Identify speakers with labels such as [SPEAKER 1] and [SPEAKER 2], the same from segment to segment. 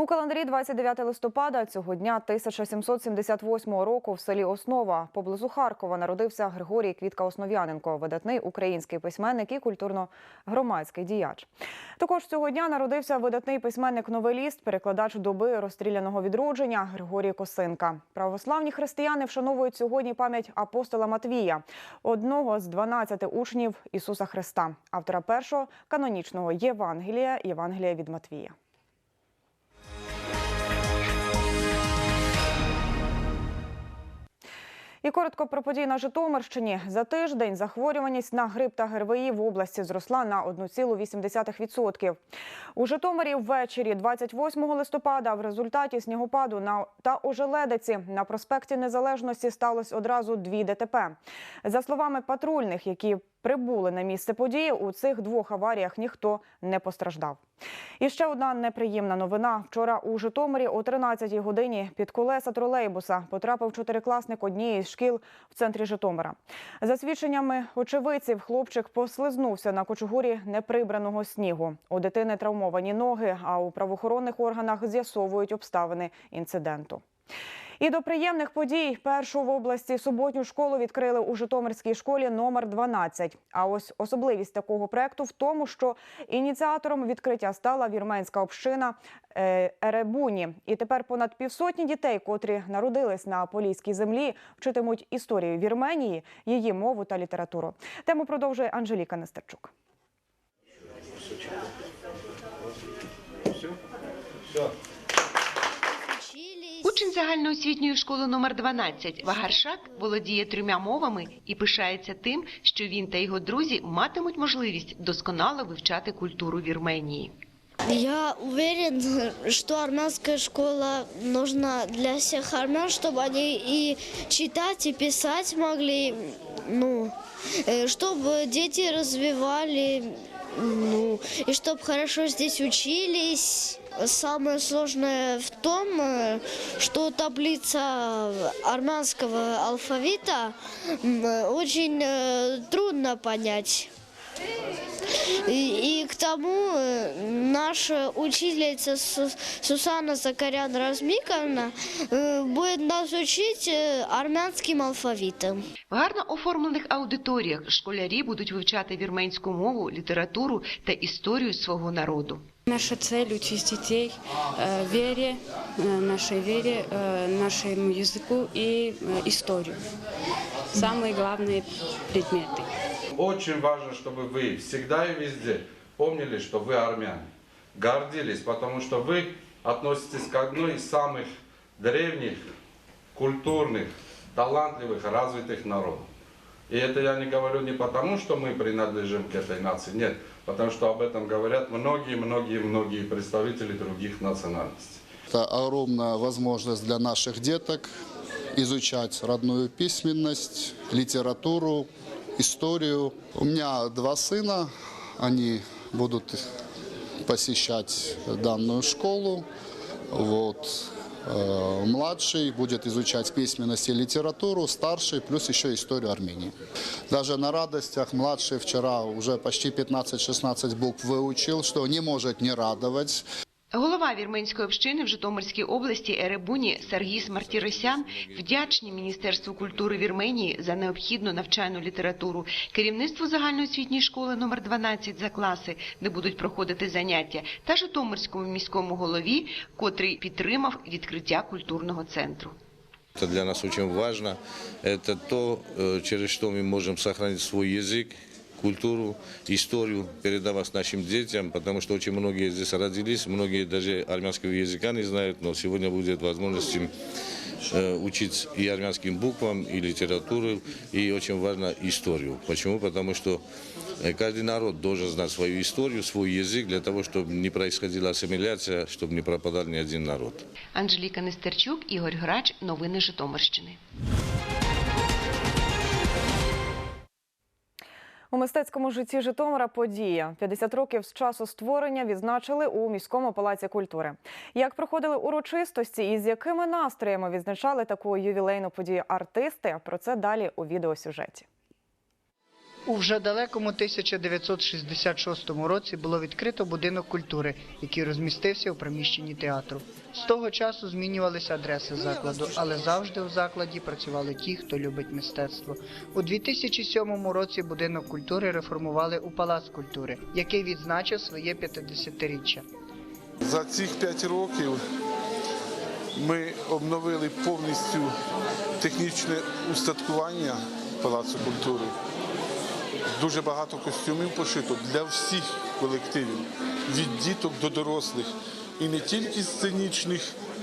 [SPEAKER 1] У календарі 29 листопада цього дня 1778 року в селі Основа поблизу Харкова народився Григорій Квітка Основ'яненко, видатний український письменник і культурно-громадський діяч. Також цього дня народився видатний письменник-новеліст, перекладач доби розстріляного відродження Григорій Косинка. Православні християни вшановують сьогодні пам'ять апостола Матвія, одного з 12 учнів Ісуса Христа, автора першого канонічного Євангелія Євангелія від Матвія. І коротко про події на Житомирщині. За тиждень захворюваність на грип та ГРВІ в області зросла на 1,8%. У Житомирі ввечері 28 листопада в результаті снігопаду на та ожеледиці на проспекті Незалежності сталося одразу дві ДТП. За словами патрульних, які прибули на місце події, у цих двох аваріях ніхто не постраждав. І ще одна неприємна новина. Вчора у Житомирі о 13-й годині під колеса тролейбуса потрапив чотирикласник однієї з шкіл в центрі Житомира. За свідченнями очевидців, хлопчик послизнувся на кочугурі неприбраного снігу. У дитини травмовані ноги, а у правоохоронних органах з'ясовують обставини інциденту. І до приємних подій першу в області суботню школу відкрили у Житомирській школі номер 12. А ось особливість такого проекту в тому, що ініціатором відкриття стала вірменська община е, Еребуні. І тепер понад півсотні дітей, котрі народились на поліській землі, вчитимуть історію Вірменії, її мову та літературу. Тему продовжує Анжеліка Нестерчук.
[SPEAKER 2] Учень загальноосвітньої школи номер 12 Вагаршак володіє трьома мовами і пишається тим, що він та його друзі матимуть можливість досконало вивчати культуру Вірменії.
[SPEAKER 3] Я уверен, что армянская школа нужна для всех армян, чтобы они и читать, и писать могли, ну, э, чтобы дети развивали, ну, и чтобы хорошо здесь учились. Самое сложное в том, э, что таблица армянского алфавита м, очень э, трудно понять. И, и к тому э, наша учительница Су- Сусана Закарян Размиковна э, будет нас учить э, армянским алфавитом.
[SPEAKER 2] В гарно оформлених аудиторіях школярі будуть вивчати вірменську мову, літературу та історію свого народу.
[SPEAKER 4] Наша цель – учить детей э, вере, э, нашей вере, э, нашему языку и историю. Самые главные предметы.
[SPEAKER 5] Очень важно, чтобы вы всегда и везде помнили, что вы армяне. Гордились, потому что вы относитесь к одной из самых древних, культурных, талантливых, развитых народов. И это я не говорю не потому, что мы принадлежим к этой нации, нет, потому что об этом говорят многие-многие-многие представители других национальностей.
[SPEAKER 6] Это огромная возможность для наших деток изучать родную письменность, литературу, историю. У меня два сына, они будут посещать данную школу. Вот. Э, Младший будет изучать письменность и литературу, старший плюс еще историю Армении. Даже на радостях младший вчера уже почти 15-16 букв выучил, что не может не радовать.
[SPEAKER 2] Голова вірменської общини в Житомирській області Еребуні Сергіс Мартіросян вдячні Міністерству культури Вірменії за необхідну навчальну літературу, керівництву загальноосвітньої школи номер 12 за класи, де будуть проходити заняття, та Житомирському міському голові, котрий підтримав відкриття культурного центру.
[SPEAKER 7] Это для нас очень важно. Это то, э, через что мы можем сохранить свой язык, культуру, историю, передавать нашим детям, потому что очень многие здесь родились, многие даже армянского языка не знают, но сегодня будет возможность им э, учить и армянским буквам, и литературу, и очень важно историю. Почему? Потому что э, каждый народ должен знать свою историю, свой язык, для того, чтобы не происходила ассимиляция, чтобы не пропадал ни один народ.
[SPEAKER 2] Анжеліка Нестерчук, Ігор Грач. Новини Житомирщини.
[SPEAKER 1] У мистецькому житті Житомира подія 50 років з часу створення відзначили у міському палаці культури. Як проходили урочистості і з якими настроями відзначали таку ювілейну подію артисти? Про це далі у відеосюжеті.
[SPEAKER 8] У вже далекому 1966 році було відкрито будинок культури, який розмістився у приміщенні театру. З того часу змінювалися адреси закладу, але завжди у закладі працювали ті, хто любить мистецтво. У 2007 році будинок культури реформували у Палац культури, який відзначив своє 50-річчя.
[SPEAKER 9] За цих п'ять років ми обновили повністю технічне устаткування Палацу культури. Дуже багато костюмів пошито для всіх колективів, від діток до дорослих. І не тільки сценічних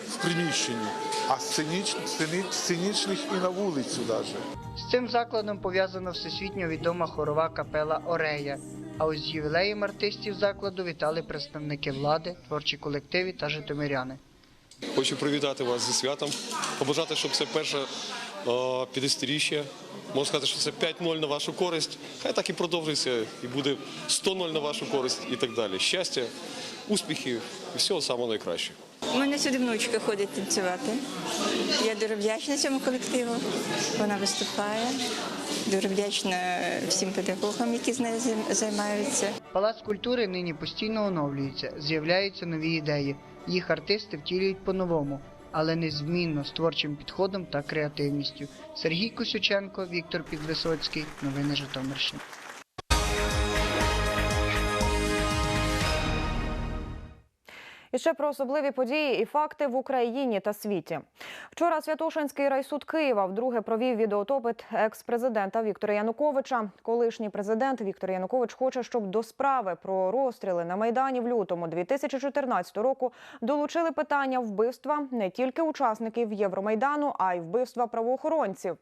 [SPEAKER 9] в приміщенні, а сценіч- сценічних і на вулицю навіть.
[SPEAKER 8] З цим закладом пов'язана всесвітньо відома хорова капела Орея. А ось з ювілеєм артистів закладу вітали представники влади, творчі колективи та житомиряни.
[SPEAKER 10] Хочу привітати вас зі святом, побажати, щоб це перше е, 50-річчя. Можна сказати, що це 5-0 на вашу користь. Хай так і продовжиться, і буде 100-0 на вашу користь і так далі. Щастя, успіхів і всього самого найкращого.
[SPEAKER 11] У мене сюди внучка ходить танцювати. Я дуже вдячна цьому колективу. Вона виступає. Дуже вдячна всім педагогам, які з нею займ- займаються.
[SPEAKER 8] Палац культури нині постійно оновлюється, з'являються нові ідеї. Їх артисти втілюють по-новому, але незмінно з творчим підходом та креативністю. Сергій Косюченко, Віктор Підвисоцький. Новини Житомирщини.
[SPEAKER 1] І ще про особливі події і факти в Україні та світі. Вчора Святошинський райсуд Києва вдруге провів відеотопит екс-президента Віктора Януковича. Колишній президент Віктор Янукович хоче, щоб до справи про розстріли на майдані в лютому 2014 року долучили питання вбивства не тільки учасників Євромайдану, а й вбивства правоохоронців.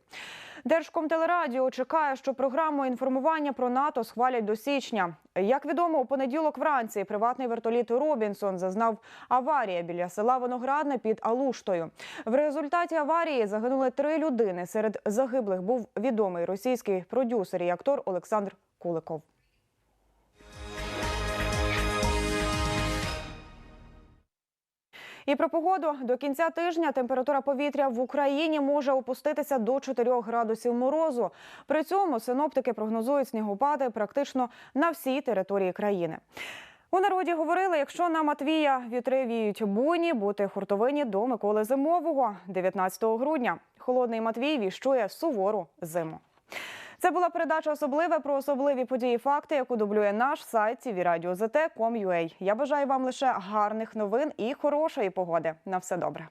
[SPEAKER 1] Держкомтелерадіо чекає, що програму інформування про НАТО схвалять до січня. Як відомо, у понеділок вранці приватний вертоліт Робінсон зазнав аварія біля села Виноградне під Алуштою. В результаті аварії загинули три людини. Серед загиблих був відомий російський продюсер і актор Олександр Куликов. І про погоду до кінця тижня температура повітря в Україні може опуститися до 4 градусів морозу. При цьому синоптики прогнозують снігопади практично на всій території країни. У народі говорили, якщо на Матвія вітри віють буйні, бути хуртовині до Миколи Зимового 19 грудня. Холодний Матвій віщує сувору зиму. Це була передача особливе про особливі події, факти, яку дублює наш сайт tvradio.zt.com.ua. Я бажаю вам лише гарних новин і хорошої погоди. На все добре.